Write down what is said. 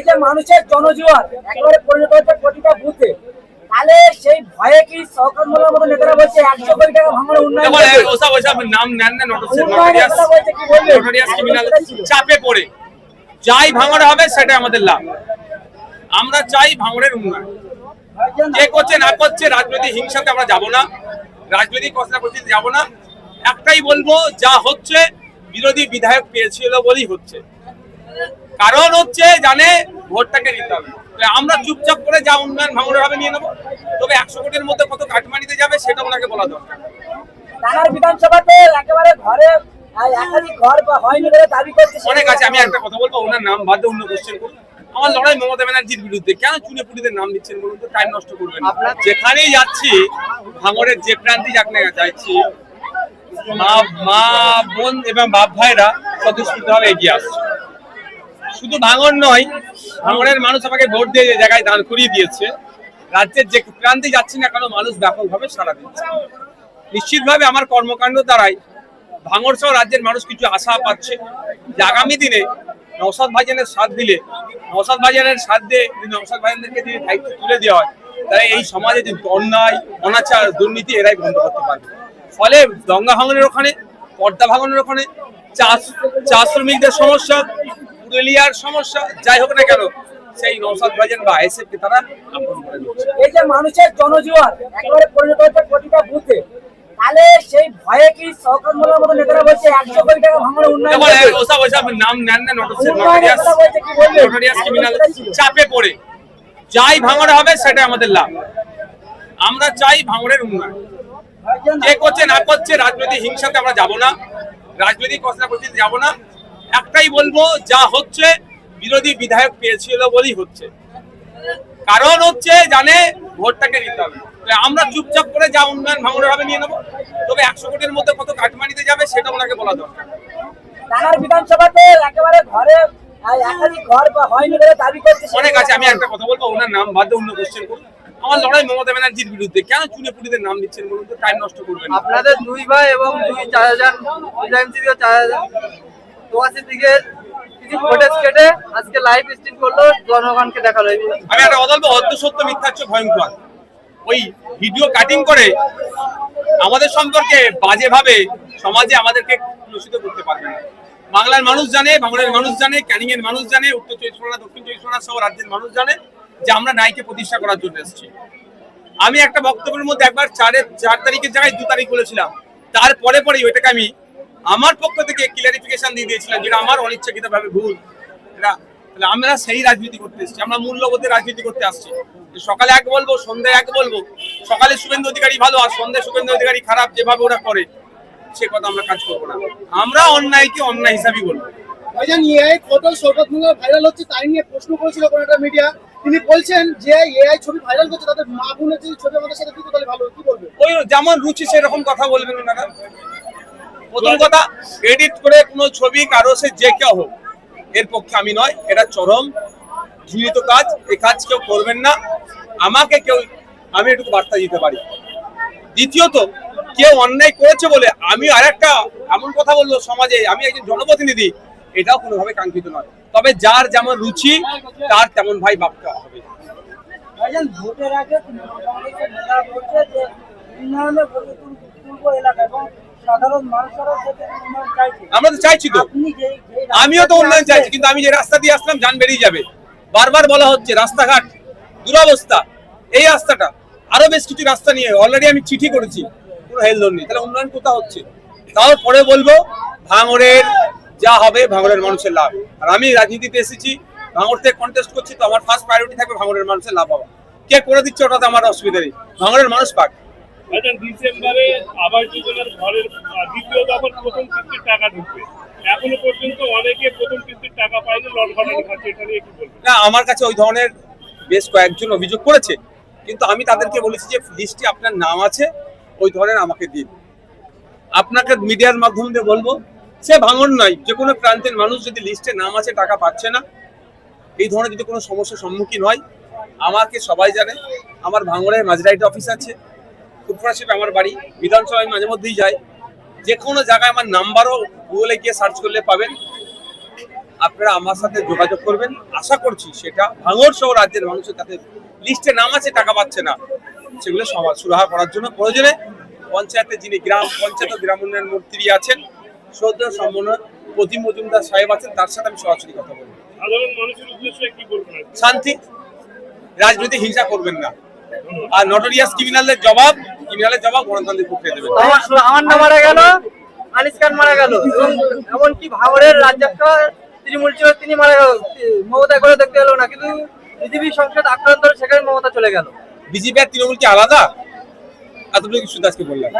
এই যে মানুষের জনজীবন একেবারে পরিণত হচ্ছে প্রতিটা বুথে। তাহলে সেই ভয়ে কি সরকার মোল্লার মতো নেতারা বলছে একশো কোটি টাকা ভাঙনের উন্নয়ন নাম নেন না। চাপে পড়ে। যাই ভাঙড় হবে সেটা আমাদের লাভ। আমরা চাই ভাঙড়ের উন্নয়ন। কে করছে না করছে রাজনৈতিক হিংসাতে আমরা যাব না। রাজনৈতিক কথা করতে যাব না। একটাই বলব যা হচ্ছে বিরোধী বিধায়ক পেয়েছিল বলেই হচ্ছে। কারণ হচ্ছে জানে ভোটটাকে নিতে হবে। আমরা চুপচাপ করে যা উন্নয়ন ভাঙড়ের হবে নিয়ে নেব। তবে একশো কোটির মধ্যে কত কাটমানিতে যাবে সেটা ওনাকে বলা দরকার। টানার বিধানসভাতে একেবারে ঘরে অনেক আছে আমি একটা কথা বলব ওনার নাম বাদ দিয়ে অন্য কোশ্চেন করুন আমার লড়াই মমতা ব্যানার্জির বিরুদ্ধে কেন চুনে নাম দিচ্ছেন বলুন তো? টাইম নষ্ট করবেন। যেখানেই যাচ্ছি ভাঙড়ের যে প্রান্তি যাক না যাচ্ছি মা মা বোন এবং বাপ ভাইরা স্বতঃস্ফূর্তভাবে এগিয়ে আসছে। শুধু ভাঙড় নয়, ভাঙড়ের মানুষ আমাকে ভোট দিয়ে যে জায়গায় দাঁড় করিয়ে দিয়েছে, রাজ্যের যে প্রান্তে যাচ্ছি না কেন মানুষ ব্যাপকভাবে সাড়া দিচ্ছে। নিশ্চিতভাবে আমার কর্মকাণ্ড দ্বারাই ভাঙড় সহ রাজ্যের মানুষ কিছু আশা পাচ্ছে যে আগামী দিনে নৌসাদ ভাইজানের সাথ দিলে নৌসাদ ভাইজানের সাথ দিয়ে যদি নৌসাদ ভাইজানদেরকে যদি দায়িত্ব তুলে দেওয়া হয়, তাহলে এই সমাজে যে অন্যায়, অনাচার, দুর্নীতি এরাই বন্ধ করতে পারবে। ফলে দঙ্গা ভাঙনের ওখানে পর্দা ভাঙনের ওখানে চাষ চা শ্রমিকদের সমস্যা পুরুলিয়ার সমস্যা যাই হোক না কেন সেই নৌসাদ ভাইজান বা আইএসএফ কে তারা এই যে মানুষের জনজীবন একেবারে পরিণত হচ্ছে প্রতিটা বুথে তাহলে সেই ভয়ে কি সরকার মোল্লার মতো নেতারা বলছে একশো কোটি টাকা উন্নয়ন ওসব ওসব নাম নেন না চাপে পড়ে। যাই ভাঙড় হবে সেটা আমাদের লাভ। আমরা চাই ভাঙড়ের উন্নয়ন। কে করছে না করছে রাজনৈতিক হিংসাতে আমরা যাব না। রাজনৈতিক কথা করতে যাব না। একটাই বলব যা হচ্ছে বিরোধী বিধায়ক পেয়েছিল বলেই হচ্ছে। কারণ হচ্ছে জানে ভোটটাকে নিতে হবে। আমরা চুপচাপ করে যা উন্নয়ন ভাঙড়ের হবে নিয়ে নেব তবে একশো কোটির মধ্যে কত কাটমানিতে যাবে সেটা ওনাকে বলা দরকার। বিধানসভাতে একেবারে ঘরে অনেক আছে আমি একটা কথা বলব ওনার নাম বাদ অন্য কোশ্চেন করুন। আমার লড়াই মমতা ব্যানার্জির বিরুদ্ধে কেন চুনে পুলিদের নাম দিচ্ছেন বলুন তো? টাইম নষ্ট করবেন না। আপনাদের দুই ভাই এবং দুই চার হাজার চার হাজার না। বাংলার মানুষ জানে, বাংলার মানুষ জানে, ক্যানিং এর মানুষ জানে, উত্তর চব্বিশ পরগনা, দক্ষিণ চব্বিশ পরগনা সহ রাজ্যের মানুষ জানে যে আমরা নাইকে প্রতিষ্ঠা করার জন্য এসেছি। আমি একটা বক্তব্যের মধ্যে একবার চারের চার তারিখের জায়গায় দু তারিখ বলেছিলাম। তারপরে পরেই ওইটাকে আমি আমার পক্ষ থেকে ক্লিয়ারিফিকেশন দিয়ে দিয়েছিলাম যেটা আমার অনিচ্ছাকৃতভাবে ভুল। এটা তাহলে আমরা সেই রাজনীতি করতে এসেছি আমরা মূল্যবোধের রাজনীতি করতে আসছি। সকালে এক বলব সন্ধ্যায় এক বলব। সকালে শুভেন্দু অধিকারী ভালো আর সন্ধ্যায় শুভেন্দু অধিকারী খারাপ যেভাবে ওরা করে সে কথা আমরা কাজ করব না। আমরা অন্যায়কে অন্যায় হিসাবেই বলব? ভাইজান AI photo Saugata Molla viral হচ্ছে তাই নিয়ে প্রশ্ন করেছিল কোন একটা মিডিয়া তিনি বলছেন যে এআই ছবি ভাইরাল করছে তাদের মা বোনের যদি ছবি আমাদের সাথে দিত তাহলে ভালো কি বলবে ওই যেমন রুচি সেরকম কথা বলবেন ওনারা। প্রথম কথা এডিট করে কোনো ছবি, কারও সে যে কেউ হোক, এর পক্ষে আমি নয়, এটা চরম ঘৃণিত কাজ, এই কাজ কেউ করবেন না। আমাকে কেউ, আমি এটুকু বার্তা দিতে পারি। দ্বিতীয়ত, কেউ অন্যায় করেছে বলে আমি আরেকটা এমন কথা বলল সমাজে, আমি একজন জনপ্রতিনিধি, এটাও কোনোভাবে কাঙ্ক্ষিত নয়। তবে যার যেমন রুচি, তার তেমন ভাই ভাবতে হবে। ভোটের আগে আমরা তো চাইছি তো। আমিও তো উন্নয়ন চাইছি কিন্তু আমি যে রাস্তা দিয়ে আসলাম যান বেরিয়ে যাবে। বারবার বলা হচ্ছে রাস্তাঘাট দুরবস্থা এই রাস্তাটা। আরও বেশ কিছু রাস্তা নিয়ে অলরেডি আমি চিঠি করেছি কোনো হেলদোল নেই তাহলে উন্নয়ন কোথা হচ্ছে? তাও পরে বলব ভাঙড়ের যা হবে ভাঙড়ের মানুষের লাভ। আর আমি রাজনীতিতে এসেছি ভাঙড় থেকে কন্টেস্ট করছি তো আমার ফার্স্ট প্রায়োরিটি থাকবে ভাঙড়ের মানুষের লাভ হওয়া। কে করে দিচ্ছে ওটাতে আমার অসুবিধা নেই। ভাঙড়ের মানুষ পাক। আচ্ছা ডিসেম্বরে আবাস যোজনার ঘরের দ্বিতীয় দফার প্রথম কিস্তির টাকা ঢুকবে। এখনও পর্যন্ত অনেকে প্রথম কিস্তির টাকা পায়নি, লট ঘটানি খাচ্ছে এটা নিয়ে কি বলবেন? না, আমার কাছে ওই ধরনের বেশ কয়েকজন অভিযোগ করেছে, কিন্তু আমি তাদেরকে বলেছি যে লিস্টে আপনার নাম আছে, ওই ধরনের আমাকে দিন। আপনাকে মিডিয়ার মাধ্যম দিয়ে বলব, সে ভাঙন নয়, যে কোনো প্রান্তের মানুষ যদি লিস্টে নাম আছে, টাকা পাচ্ছে না, এই ধরনের যদি কোনো সমস্যার সম্মুখীন হয়, আমাকে সবাই জানে, আমার ভাঙড়ের মাঝরাইট অফিস আছে। ফুটফরাশিপ আমার বাড়ি বিধানসভায় মাঝে মধ্যেই যাই যে কোনো জায়গায় আমার নাম্বারও গুগলে গিয়ে সার্চ করলে পাবেন। আপনারা আমার সাথে যোগাযোগ করবেন। আশা করছি সেটা ভাঙর সহ রাজ্যের মানুষের কাছে লিস্টে নাম আছে টাকা পাচ্ছে না। সেগুলো সমাজ সুরাহা করার জন্য প্রয়োজনে পঞ্চায়েতে যিনি গ্রাম পঞ্চায়েত গ্রাম উন্নয়ন মন্ত্রী আছেন শ্রদ্ধা সমন্বয় প্রতিম মজুমদার সাহেব আছেন তার সাথে আমি সরাসরি কথা বলব? শান্তি রাজনীতি হিংসা করবেন না। আর নটোরিয়াস ক্রিমিনালদের জবাব ক্রিমিনালের জবাব দেবে। আমার আমার না মারা গেল আনিস খান মারা গেল। এমনকি রাজ্যাক্ষ তৃণমূল ছিল তিনি মারা গেল। মমতা করে দেখতে এলো না কিন্তু বিজেপি সংসদ আক্রান্ত সেখানে মমতা চলে গেল। বিজেপি আর তৃণমূল কি আলাদা? এতটুকু শুধু আজকে বললাম।